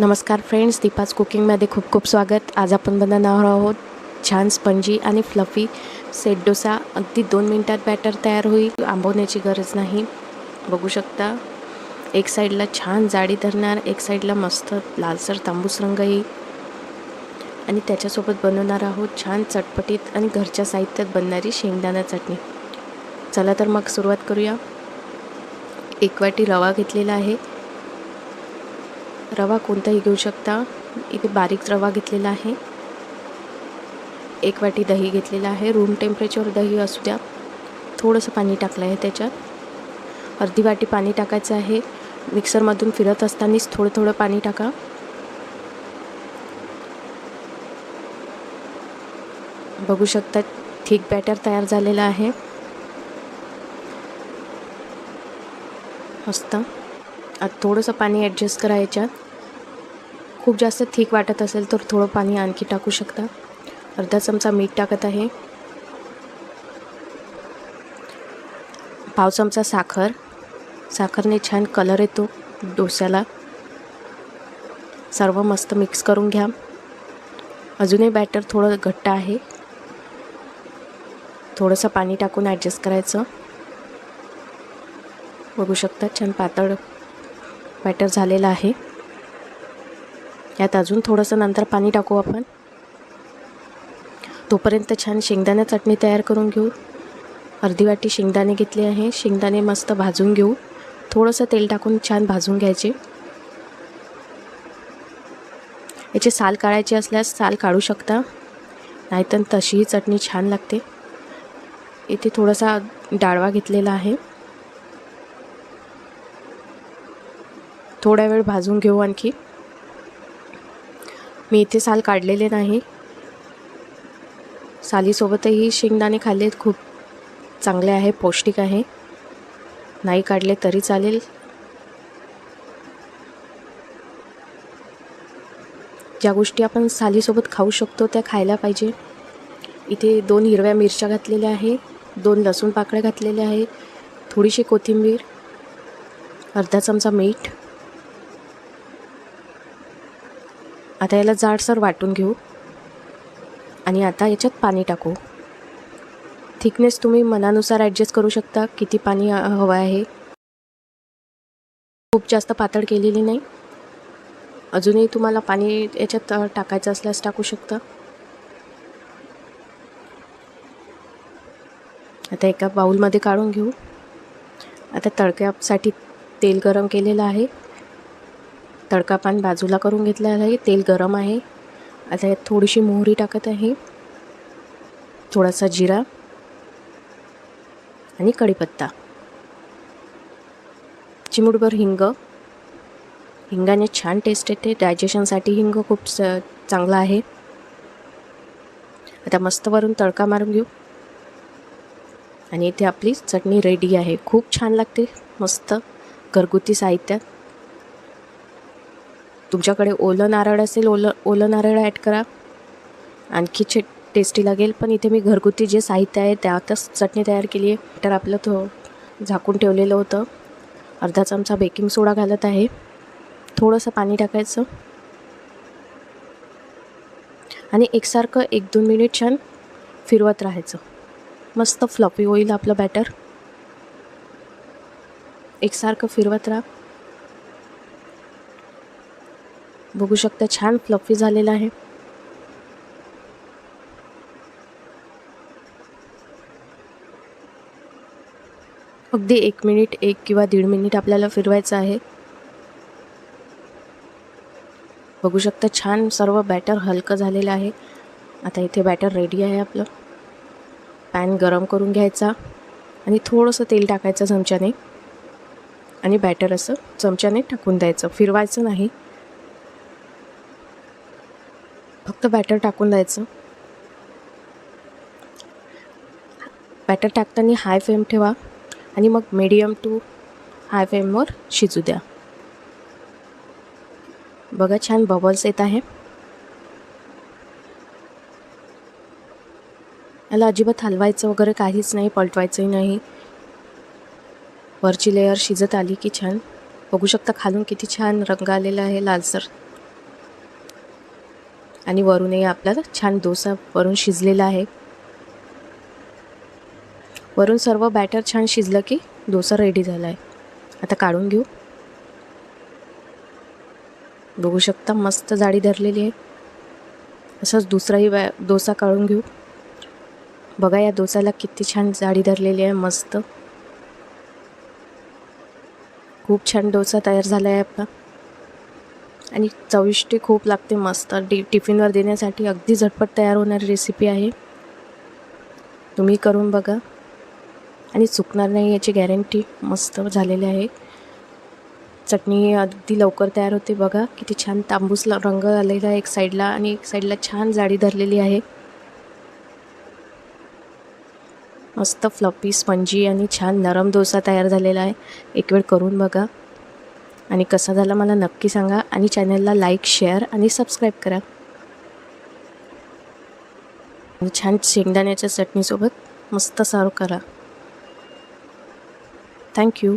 नमस्कार फ्रेंड्स दीपाच कुकिंगमध्ये खूप खूप स्वागत. आज आपण बनवणार आहोत छान स्पंजी आणि फ्लफी सेट डोसा. अगदी दोन मिनटात बॅटर तयार होईल. आंबवण्याची गरज नाही. बघू शकता एक साईडला छान जाडी धरणार एक साईडला मस्त लालसर तांबूस रंग येईल. आणि त्याच्यासोबत बनवणार आहोत छान चटपटीत आणि घरच्या साहित्यात बनणारी शेंगदाणा चटणी. चला तर मग सुरुवात करूया. एक वाटी रवा घेतलेला आहे. रवा कोणताही घेऊ शकता. इथे बारीक रवा घेतलेला आहे. एक वाटी दही घेतलेला आहे. रूम टेम्परेचर दही असू द्या. थोडंसं पाणी टाकलं आहे त्याच्यात. अर्धी वाटी पाणी टाकायचं आहे. मिक्सरमधून फिरत असतानाच थोडं थोडं पाणी टाका. बघू शकता थिक बॅटर तयार झालेलं आहे. मस्त. आता थोडंसं पाणी ॲडजस्ट करा याच्यात. खूप जास्त थिक वाटत असेल तर थोडं पाणी आणखी टाकू शकता. अर्धा चमचा मीठ टाकत आहे. पाव चमचा साखर. साखरने छान कलर येतो डोस्याला. सर्व मस्त मिक्स करून घ्या. अजूनही बॅटर थोडं घट्ट आहे. थोडंसं पाणी टाकून ॲडजस्ट करायचं. बघू शकता छान पातळ बॅटर झालेलं आहे. यात अजून थोडंसं नंतर पाणी टाकू आपण. तोपर्यंत छान शेंगदाणा चटणी तयार करून घेऊ. अर्धी वाटी शेंगदाणे घेतले आहे. शेंगदाणे मस्त भाजून घेऊ. थोडंसं तेल टाकून छान भाजून घ्यायचे. याची साल काढायची असल्यास साल काढू शकता. नाहीतर तशीही चटणी छान लागते. इथे थोडासा डाळवा घेतलेला आहे. थोडा वेळ भाजून घेऊ आणखी. मी इथे साल काढलेले नाही. सालीसोबतही शेंगदाणे खाल्ले खूप चांगले आहे पौष्टिक आहे. नाही काढले तरी चालेल. ज्या गोष्टी आपण सालीसोबत खाऊ शकतो त्या खायला पाहिजे. इथे दोन हिरव्या मिरच्या घातलेल्या आहे दोन लसूण पाकळ्या घातलेल्या आहे थोडीशी कोथिंबीर अर्धा चमचा मीठ आता याला जाडसर वाटून घेऊ. आणि आता याच्यात पाणी टाकू. थिकनेस तुम्ही मनानुसार ॲडजस्ट करू शकता किती पाणी हवं आहे. खूप जास्त पातळ केलेली नाही. अजूनही तुम्हाला पाणी याच्यात टाकायचं असल्यास टाकू शकता. आता एका बाऊलमध्ये काढून घेऊ. आता तडक्यासाठी तेल गरम केलेलं आहे. तडका पान बाजूला करून घेतलेला आहे. तेल गरम आहे. आता यात थोडीशी मोहरी टाकत आहे. थोडासा जिरा आणि कढीपत्ता. चिमुटभर हिंग. हिंगाने छान टेस्ट येते. डायजेशनसाठी हिंग खूप स चांगला आहे. आता मस्त वरून तडका मारून घेऊ. आणि इथे आपली चटणी रेडी आहे. खूप छान लागते. मस्त. घरगुती साहित्यात. तुमच्याकडे ओलं नारळ असेल ओलं ओलं नारळ ॲड करा. आणखी छे टेस्टी लागेल पण इथे मी घरगुती जे साहित्य आहे त्यातच चटणी तयार केली आहे. तर आपलं थो झाकून ठेवलेलं होतं. अर्धा चमचा बेकिंग सोडा घालत आहे. थोडंसं पाणी टाकायचं. आणि एकसारखं एक दोन मिनिट छान फिरवत राहायचं. मस्त फ्लॉपी होईल आपलं बॅटर एकसारखं फिरवत राहा. बघू शकता छान फ्लफी झालेला आहे. अगदी एक मिनिट एक किंवा दीड मिनिट आपल्याला फिरवायचं आहे. बघू शकता छान सर्व बॅटर हलकं झालेलं आहे. आता इथे बॅटर रेडी आहे आपलं. पॅन गरम करून घ्यायचा आणि थोडंसं तेल टाकायचं चमच्याने. आणि बॅटर असं चमच्याने टाकून द्यायचं. फिरवायचं नाही. फक्त बॅटर टाकून द्यायचं. बॅटर टाकताना हाय फ्लेम ठेवा आणि मग मीडियम टू हाय फ्लेमवर शिजू द्या. बघा छान बबल्स येत आहे. याला अजिबात हलवायचं वगैरे काहीच नाही पलटवायचंही नाही. वरची लेअर शिजत आली की छान. बघू शकता खालून किती छान रंग आलेला आहे लालसर. आणि वरूनही आपला छान डोसा वरून शिजलेला आहे. वरून सर्व बॅटर छान शिजलं की डोसा रेडी झाला आहे आता काढून घेऊ. बघू शकता मस्त जाडी धरलेली आहे. असंच दुसराही बॅ डोसा काढून घेऊ. बघा या डोसाला किती छान जाडी धरलेली आहे मस्त. खूप छान डोसा तयार झाला आहे आपला. आणि चविष्टी खूप लागते मस्त. डि टिफिनवर देण्यासाठी अगदी झटपट तयार होणारी रेसिपी आहे. तुम्ही करून बघा. आणि चुकणार नाही याची गॅरंटी मस्त झालेली आहे. चटणी अगदी लवकर तयार होते बघा. किती छान तांबूस रंग आलेला आहे एक साईडला आणि एक साईडला छान जाडी धरलेली आहे. मस्त फ्लपी स्पंजी आणि छान नरम डोसा तयार झालेला आहे. एक वेळ करून बघा. आणि कसा झाला मला नक्की सांगा. आणि चॅनलला लाईक शेअर आणि सबस्क्राईब करा. आणि छान शेंगदाण्याच्या चटणीसोबत मस्त सर्व करा. थँक्यू